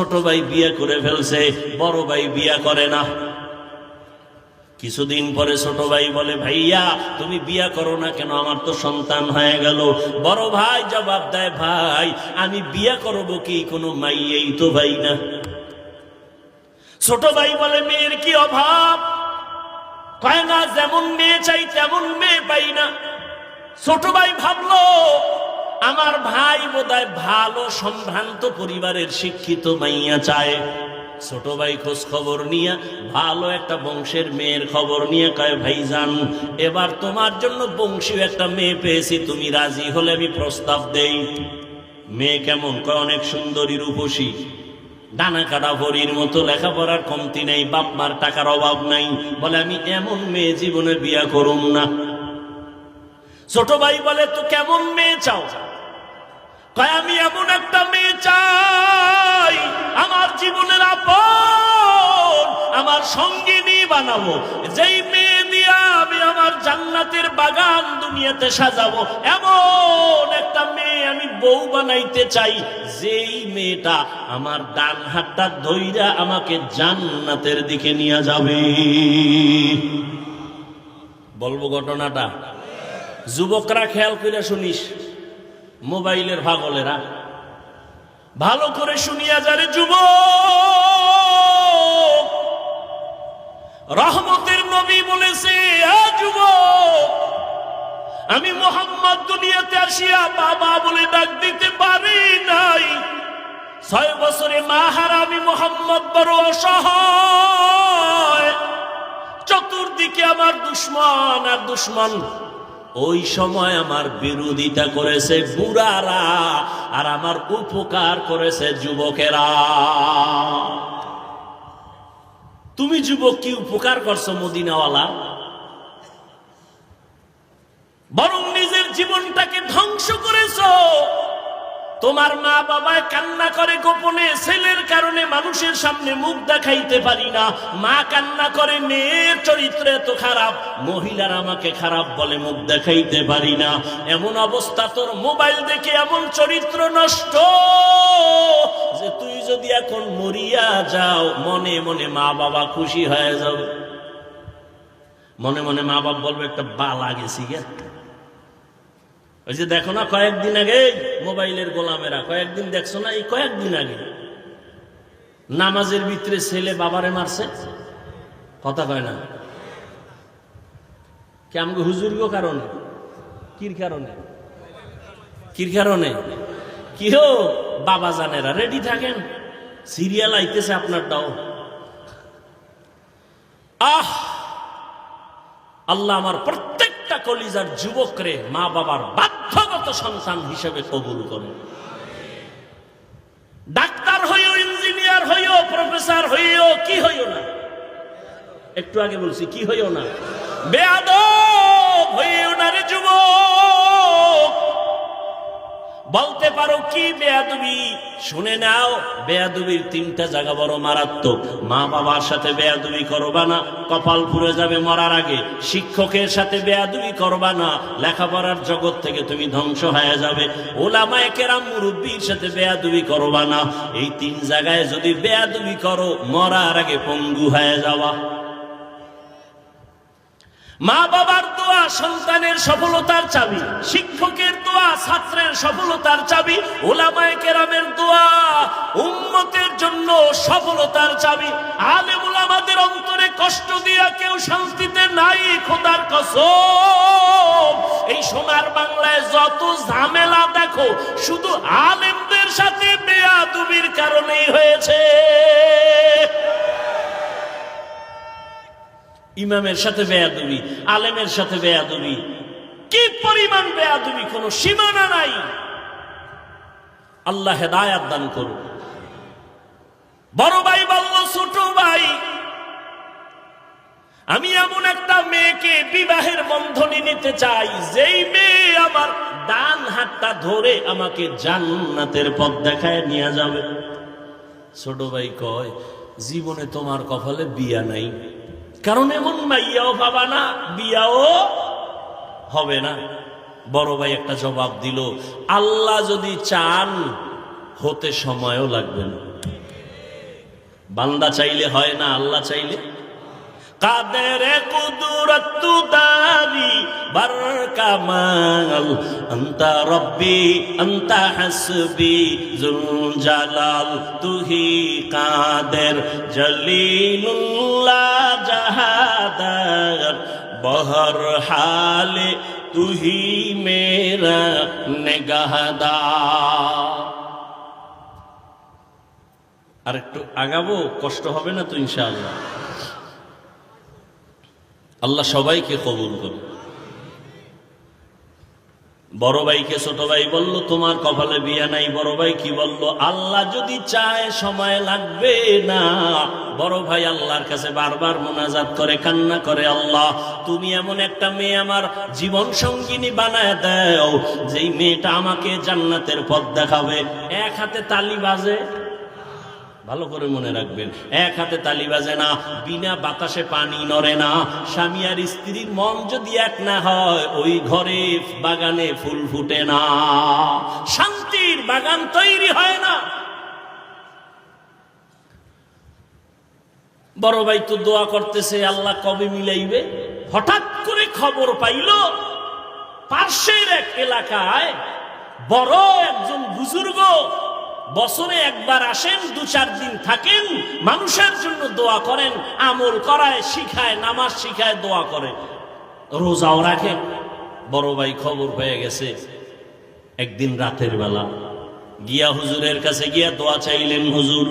ছোট ভাই বিয়ে করে ফেলছে, বড় ভাই বিয়ে করে না। কিছুদিন পরে ছোট ভাই বলে, ভাইয়া, তুমি বিয়া করো না কেন? আমার তো সন্তান হয়ে গেল। বড় ভাই জবাব দেয়, ভাই, আমি বিয়া করব কি? কোনো মাইয়েই তো ভাই না। ছোট ভাই বলে, মেয়ের কি অভাব? কয় না, যেমন মেয়ে চাই, তেমন মেয়ে পাই না। ছোট ভাই ভাবলো আমার ভাই বোধহয় ভালো সম্ভ্রান্ত পরিবারের শিক্ষিত মাইয়া চায়। ছোট ভাই খোঁজ খবর নিয়ে, ভালো একটা বংশের মেয়ের খবর নিয়ে কয় ভাইজান এবার তোমার জন্য বংশীয় একটা মেয়ে পেয়েছি, তুমি রাজি হলে আমি প্রস্তাব দেই। মেয়ে কেমন কয়, অনেক সুন্দরী রূপসী। ডানা কাটা ভরির মতো লেখাপড়ার কমতি নেই বাপ মার টাকার অভাব নাই। বলে, আমি এমন মেয়ে জীবনে বিয়া করুম না। ছোট ভাই বলে, তো কেমন মেয়ে চাও? কয় আমি এমন একটা মেয়ে চাই, আমার জীবনের আপন, আমার সঙ্গিনী বানাবো। যেই মেয়ে দিয়া আমি আমার জান্নাতের বাগান দুনিয়াতে সাজাবো, এমন একটা মেয়ে আমি বউ বানাইতে চাই। যেই মেয়েটা আমার ডান হাতটা ধইরা আমাকে জান্নাতের দিকে নিয়ে যাবে। বলব ঘটনাটা। যুবকরা খেয়াল করে শুনিস মোবাইলের ভাগলেরা ভালো করে শুনিয়া যারে যুব রহমতের নবী বলেছে "আ যুবক, আমি মোহাম্মদ দুনিয়াতে আসিয়া বাবা বলে ডাক দিতে পারি নাই। ছয় বছরে মা হারা আমি মোহাম্মদ বড় অসহায়। চতুর্দিকে আমার দুশ্মন আর দুশ্মন ওই সময় আমার বিরোধিতা করেছে বুড়ারা আর আমার উপকার করেছে যুবকেরা। তুমি যুবক কি উপকার করছ মদিনাওয়ালা? বরং নিজের জীবনটাকে ধ্বংস করেছ। তোমার মা বাবায় কান্না করে গোপনে মানুষের সামনে মুখ দেখাইতে পারি না। মা কান্না করে, মেয়ের চরিত্র এত খারাপ। মহিলার আমাকে খারাপ বলে মুখ দেখাইতে পারি না। এমন অবস্থা তোর মোবাইল দেখে এমন চরিত্র নষ্ট যে তুই যদি এখন মরিয়া যাও, মনে মনে মা বাবা খুশি হয়ে যাও মনে মনে মা বাবা বলবে, একটা বা লাগেছি গে। ওই যে দেখো না, কয়েকদিন আগে মোবাইলের গোলামেরা, কয়েকদিন দেখছ না, এই কয়েকদিন আগে নামাজের ভিতরে ছেলে বাবারে মারছে? কথা কয় না। কি আমাকে হুজুরগো কারণে? কির কারণে? কির কারণে? কি হো বাবা জানেরা রেডি থাকেন? সিরিয়াল আইতেছে আপনার দাও। আহ! আল্লাহ আমার প্রত্যেকটা কলিজার যুবকরে মা বাবার বাধ্যগত সন্তান হিসেবে কবুল করে ডাক্তার হইও ইঞ্জিনিয়ার হইও প্রফেসর হইও কি হইও না একটু আগে বলছি, কি হইও না? বেয়াদ হইও না রে যুবক। বলতে পারো কি বেয়াদবি? শুনে নাও, বেয়াদবির তিনটা জায়গা বড় মারাত্মক। মা বাবার সাথে বেয়াদবি করবা না, কপাল পুড়ে যাবে মরার আগে। শিক্ষকের সাথে বেয়াদবি করবা না, লেখাপড়ার জগৎ থেকে তুমি ধ্বংস হয়ে যাবে। ওলামায় কেরাম মুরব্বীর সাথে বেয়াদবি করবা না। এই তিন জায়গায় যদি বেয়াদবি করো, মরার আগে পঙ্গু হয়ে যাওয়া। মা বাবার দোয়া সন্তানের সফলতার চাবি, শিক্ষকের দোয়া ছাত্রের সফলতার চাবি, ওলামায়ে কেরামের দোয়া উম্মতের জন্য সফলতার চাবি। আলেমুল আমাদের অন্তরে কষ্ট দিয়া কেউ শান্তিতে নাই, খোদার কসম। এই সোনার বাংলায় যত ঝামেলা দেখো, শুধু আলেমদের সাথে বেয়াদুবির কারণেই হয়েছে। ইমামের সাথে বেয়াদবি, আলেমের সাথে বেয়াদবি। কি পরিমাণ বেয়াদবি? কোন সীমানা নাই। আল্লাহ হেদায়াত দান করুন বড় ভাই বলল, ছোট ভাই, আমি এমন একটা মেয়েকে বিবাহের বন্ধনে নিতে চাই, যেই মেয়ে আমার ডান হাতটা ধরে আমাকে জান্নাতের পথ দেখায় নিয়ে যাবে। ছোট ভাই কয়, জীবনে তোমার কপালে বিয়া নাই। কারণ এমন মাইয়াও পাবা না, বিয়াও হবে না। বড় ভাই একটা জবাব দিল, আল্লাহ যদি চান, হতে সময়ও লাগবে না। বান্দা চাইলে হয় না, আল্লাহ চাইলে কাদের কুদরত দারি বার কামাল আন্তা রব্বি, আন্তা হাসবি, জুল তুহি কাদের? জলিলুল্লাহ জাহাদার বহর হালে, তুহি মেরা নেগাহদার আর একটু আগাবো, কষ্ট হবে না তো ইনশাআল্লাহ? আল্লাহ সবাইকে কবুল করুন। বড় ভাইকে, ছোট ভাই বলল, তোমার কপালে বিয়া নাই। বড় ভাই কি বলল, আল্লাহ যদি চায় সময় লাগবে না। বড় ভাই আল্লাহর কাছে বারবার মোনাজাত করে, কান্না করে, আল্লাহ, তুমি এমন একটা মেয়ে আমার জীবন সঙ্গিনী বানায় দাও, যেই মেয়েটা আমাকে জান্নাতের পথ দেখাবে। এক হাতে তালি বাজে ভালো করে মনে রাখবেন, এক হাতে তালি বাজে না, বিনা বাতাসে পানি নড়ে না। স্বামী আর স্ত্রীর মন যদি এক না হয়, ওই ঘরে বাগানে ফুল ফুটে না। শান্তির বাগান তৈরি হয় না। বড় ভাই তো দোয়া করতেছে, আল্লাহ কবে মিলাইবে? হঠাৎ করে খবর পাইল পার্শ্বের এক এলাকায় বড় একজন বুজুর্গ বছরে একবার আসেন, দু চার দিন থাকেন, মানুষের জন্য দোয়া করেন, আমল করায়, শিখায়, নামাজ শিখায়, দোয়া করে রোজাও রাখে বড় ভাই খবর পেয়ে গেছে। একদিন রাতের বেলা গিয়া হুজুরের কাছে গিয়া দোয়া চাইলেন, হুজুর,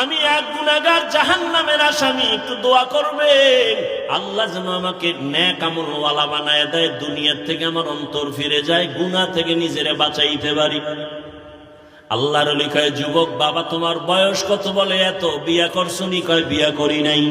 আমি এক গুণাগার জাহান নামের আসামি, একটু দোয়া করবেন। আল্লাহ যেন আমাকে ন্যাক আমলওয়ালা বানায় দেয়, দুনিয়ার থেকে আমার অন্তর ফিরে যায় গুণা থেকে নিজেরে বাঁচাইতে পারি। আল্লাহর লিখায়, যুবক বাবা, তোমার বয়স কত বলে? এত। বিয়া করছনি কয়, বিয়া করি নাই।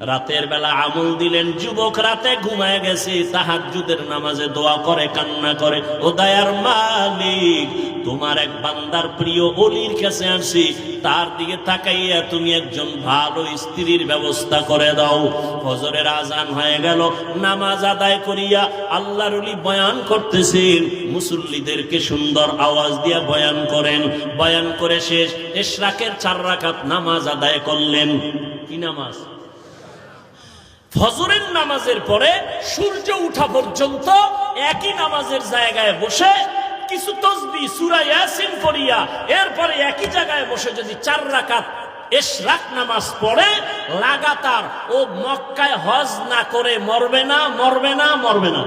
রাতের বেলা আমল দিলেন, যুবক রাতে ঘুমায় গেছে, তাহাজ্জুদের নামাজে দোয়া করে, কান্না করে, ও দয়ার মালিক, তোমার এক বান্দার প্রিয় অলির কাছে আসি, তার দিকে তাকাইয়া তুমি একজন ভালো স্ত্রীর ব্যবস্থা করে দাও। ফজরের আজান হয়ে গেল, নামাজ আদায় করিয়া আল্লাহর অলি বয়ান করতেছেন, মুসল্লিদেরকে সুন্দর আওয়াজ দিয়া বয়ান করেন। বয়ান করে শেষ, এশরাকের চার রাকাত নামাজ আদায় করলেন। কি নামাজ? ফজরের নামাজের পরে সূর্য উঠা পর্যন্ত একই নামাজের জায়গায় বসে কিছু তসবি, সুরা ইয়াসিন পড়িয়া এরপরে একই জায়গায় বসে যদি চার রাকাত এশরাক নামাজ পড়ে, লাগাতার ও মক্কায় হজ না করে মরবে না মরবে না মরবে না।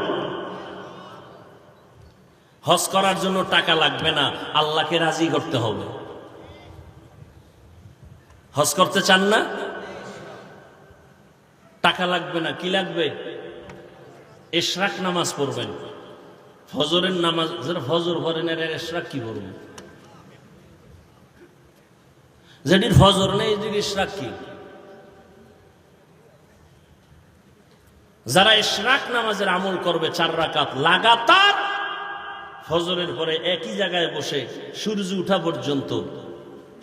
হজ করার জন্য টাকা লাগবে না, আল্লাহকে রাজি করতে হবে। হজ করতে চান না? টাকা লাগবে না, কি লাগবে? এশরাক নামাজ পড়বেন। ফজরের নামাজ ফজর পড়েন এরা এশরাক কি পড়বেন যেটির ফজর নেই যেটির ইশরাক কি? যারা ইশরাক নামাজের আমল করবে চার রাকাত লাগাতার, ফজরের পরে একই জায়গায় বসে সূর্য উঠা পর্যন্ত,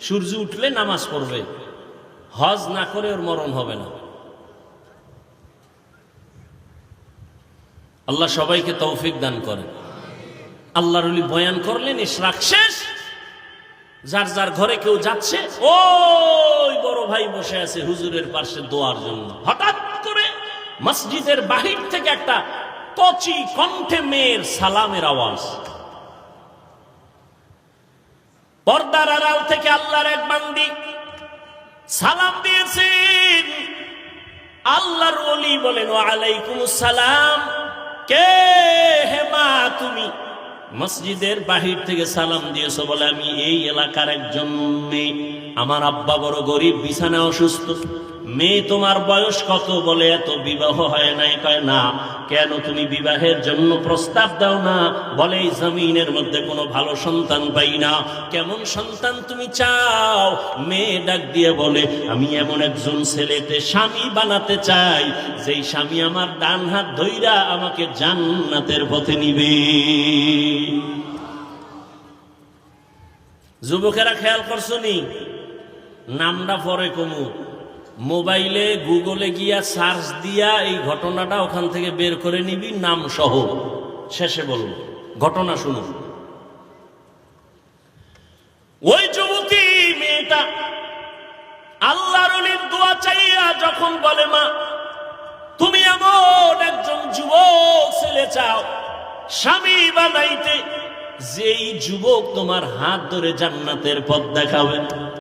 সূর্য উঠলে নামাজ পড়বে। হজ না করে ওর মরণ হবে না। আল্লাহ সবাইকে তৌফিক দান করেন। আল্লাহর অলি বয়ান করলেন, ইশরাক শেষ। যার যার ঘরে কেউ যাচ্ছে, ওই বড় ভাই বসে আছে হুজুরের পাশে দোয়ার জন্য। হঠাৎ করে মসজিদের বাহির থেকে একটা কচি কণ্ঠে মেয়ের সালামের আওয়াজ। পর্দার আড়াল থেকে আল্লাহর এক বান্দি সালাম দিয়েছেন। আল্লাহর ওলি বলেন ওয়ালাইকুম সালাম। কে হে মা তুমি? মসজিদের বাহির থেকে সালাম দিয়েছ বলে আমি এই এলাকার একজন মেয়ে। আমার আব্বা বড় গরিব বিছানা অসুস্থ। মেয়ে তোমার বয়স কত বলে এত বিবাহ হয় নাই? কয়, না, কেন তুমি বিবাহের জন্য প্রস্তাব দাও না? বলে জমিনের মধ্যে কোনো ভালো সন্তান পাই না। কেমন সন্তান তুমি চাও? মেয়ে ডাক দিয়ে বলে, আমি এমন একজন ছেলেতে স্বামী বানাতে চাই, যেই স্বামী আমার ডান হাত ধইরা আমাকে জান্নাতের পথে নিবে। যুবকেরা খেয়াল করছ নি? নামটা পরে কমু। মোবাইলে, গুগলে গিয়া সার্চ দিয়া এই ঘটনাটা ওখান থেকে বের করে নিবি নাম সহ শেষে বলব, ঘটনা শুনুন। ওই যুবতী মেয়েটা আল্লাহর দোয়া চাইয়া যখন বলে, মা, তুমি এমন একজন যুবক ছেলে চাও, স্বামী বানাইতে, যেই যুবক তোমার হাত ধরে জান্নাতের পথ দেখাবে।